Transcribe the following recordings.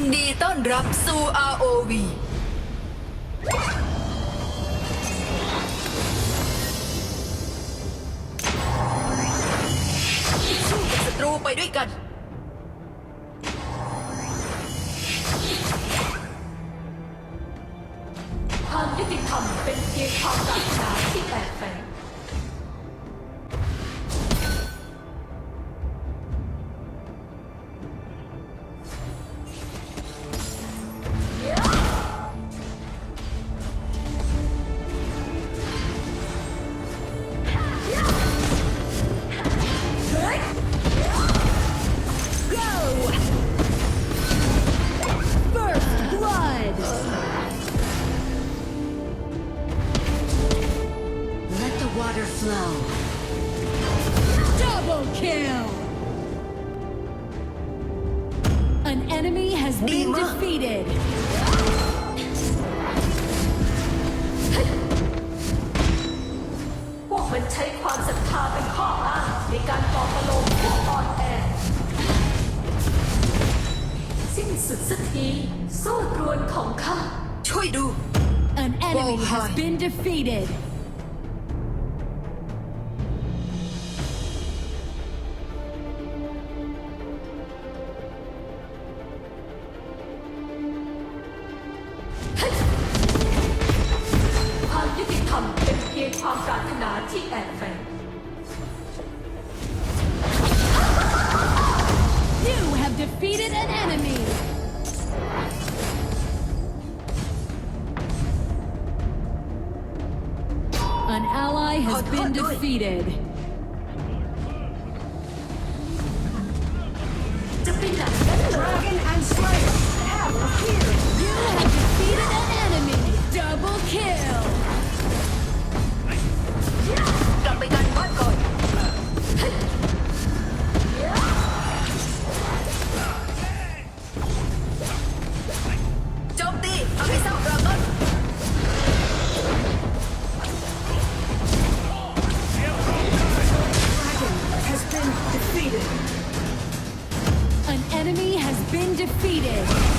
ยินดีต้อนรับสู่ ROV สู้กับศัตรูไปด้วยกัน ความยุติธรรมเป็นเพียงความปรารถนา the water flow. Double kill. An enemy has been Dima. defeated. พวกมันใช้ความศรัทธาเป็นข้ออ้างในการปลอบประโลมพวกอ่อนแอ สิ้นสุดสักทีโซ่ตรวนของข้าช่วยดู An enemy has hi. been defeated. You have defeated an enemy! An ally has been defeated. Defeated.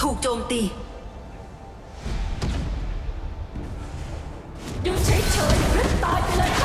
ถูกโจมตี อยู่เฉยๆหรือตายไปเลย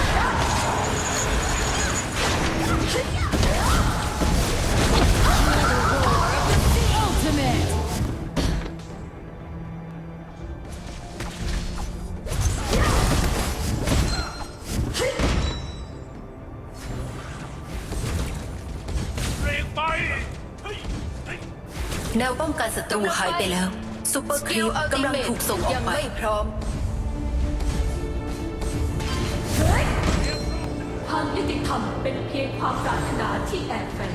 แนวป้องกันศัตรูหายไปแล้วซูเปอร์ครีปกำลังถูกส่งออกไปยังไม่พร้อมความยุติธรรมเป็นเพียงความปรารถนาที่แอบแฝง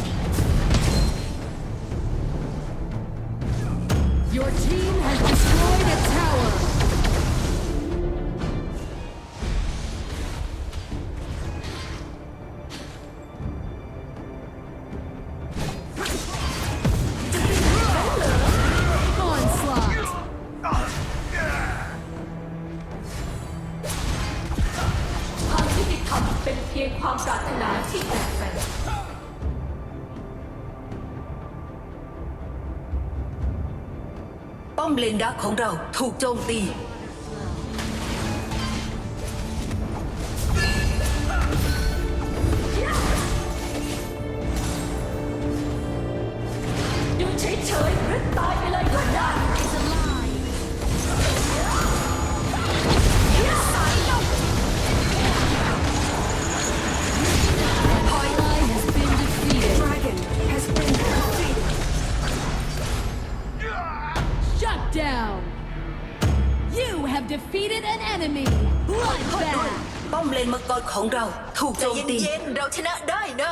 Your team has อมเลนดักของเราถูกโจมตี defeated an enemy. โทษด้วย Bloodbath. ป้อมเลนมังกรของเรา ถูกโจมตี เย็นๆเราชนะได้นะ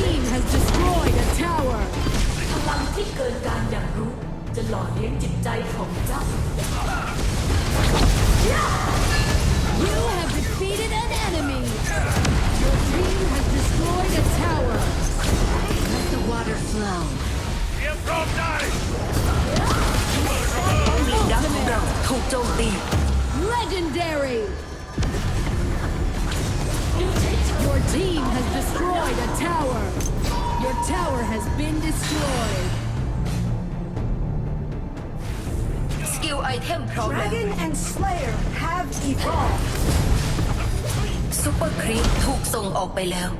team has destroyed a tower. พลังที่เกินการอย่างรู้ จะหล่อเลี้ยงจิตใจของเจ้า You have defeated an enemy. Your team has destroyed a tower. Let the water flow. เตรียมพร้อมได้ ป้อมเลนดักของเราถูกโจมตี Legendary. Your team has destroyed a tower. Your tower has been destroyed. สกิลไอเทมพร้อมแล้ว Dragon and Slayer have evolved. ซูเปอร์ครีปถูกส่งออกไปแล้ว